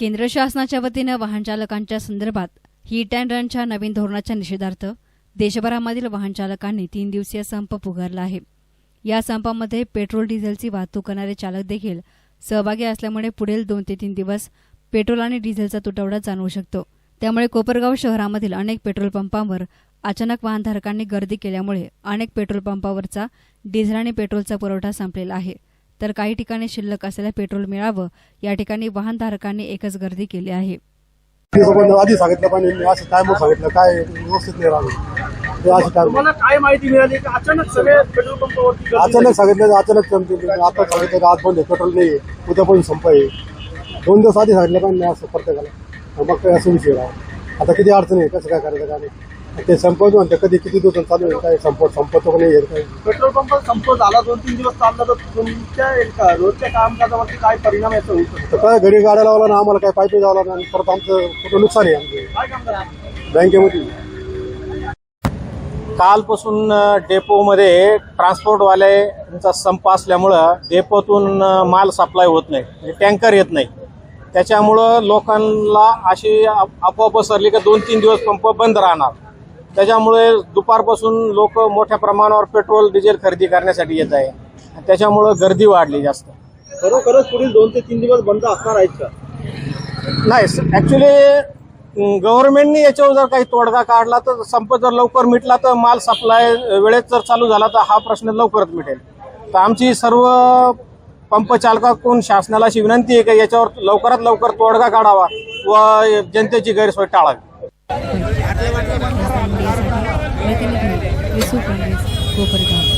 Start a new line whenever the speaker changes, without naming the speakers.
केंद्र शासनाच्या वतीनं वाहनचालकांच्या संदर्भात हिट अँड रनच्या नवीन धोरणाच्या निषेधार्थ देशभरामधील वाहनचालकांनी तीन दिवसीय संप पुकारला आहे. या संपामध्ये पेट्रोल डिझेलची वाहतूक करणारे चालक देखील सहभागी असल्यामुळे पुढील दोन ते तीन दिवस पेट्रोल आणि डिझेलचा तुटवडा जाणवू शकतो. त्यामुळे कोपरगाव शहरामधील अनेक पेट्रोल पंपांवर अचानक वाहनधारकांनी गर्दी केल्यामुळे अनेक पेट्रोल पंपावरचा डिझेल आणि पेट्रोलचा पुरवठा संपलेला आहे. तर काही ठिकाणी शिल्लक असलेलं पेट्रोल मिळावं. या ठिकाणी वाहनधारकांनी एकच गर्दी केली आहे.
आधी सांगितलं पण असं टायमवर सांगितलं. काय व्यवस्थित नाही राहिलं
काय माहिती मिळाली? की अचानक सगळे पेट्रोल पंपावरती
अचानक सांगितलं अचानक आता सांगितलं की आज बंद पेट्रोल नाही उद्या पण संप आहे दोन दिवस आधी सांगितलं पण नाही असं प्रत्येकाला. मग काय असं विषय आता किती अडचण आहे? कसं काय करायचं? काय नाही. ते संपवतो म्हणते कधी किती दिवसांनी चालू आहे? काय संपत संपतो का नाही हे काय?
पेट्रोल पंप संप झाला दोन तीन दिवस चालला तर तुमच्या एक रोजच्या कामकाजावरती काय परिणाम याचा होऊ शकतो?
तर काय घरी गाड्या लावला ना आम्हाला काय पाहिजे जावं लागलं आणि परत आमचं कुठं नुकसान आहे आमचं?
काय काम करा?
बँकेमध्ये.
कालपासून डेपोमध्ये ट्रान्सपोर्टवाल्यांचा संप असल्यामुळं डेपोतून माल सप्लाय होत नाही. म्हणजे टँकर येत नाही. त्याच्यामुळं लोकांना अशी अफवा पसरली की दोन तीन दिवस पंप बंद राहणार. त्याच्यामुळे दुपारपासून लोक मोठ्या प्रमाणावर पेट्रोल डिझेल खरेदी करण्यासाठी येत आहे. त्याच्यामुळं गर्दी वाढली जास्त.
खरोखरच पुढील दोन ते तीन दिवस बंद असणार आहेत का?
नाही ऍक्च्युली गव्हर्नमेंटने याच्यावर जर काही तोडगा काढला तर संप जर लवकर मिटला तर माल सप्लाय वेळेत जर चालू झाला तर हा प्रश्न लवकरच मिटेल. तर आमची सर्व पंप चालकाकडून शासनाला अशी विनंती आहे की याच्यावर लवकरात लवकर तोडगा काढावा व जनतेची गैरसोय टाळावी.
Jesus vou Gopargan.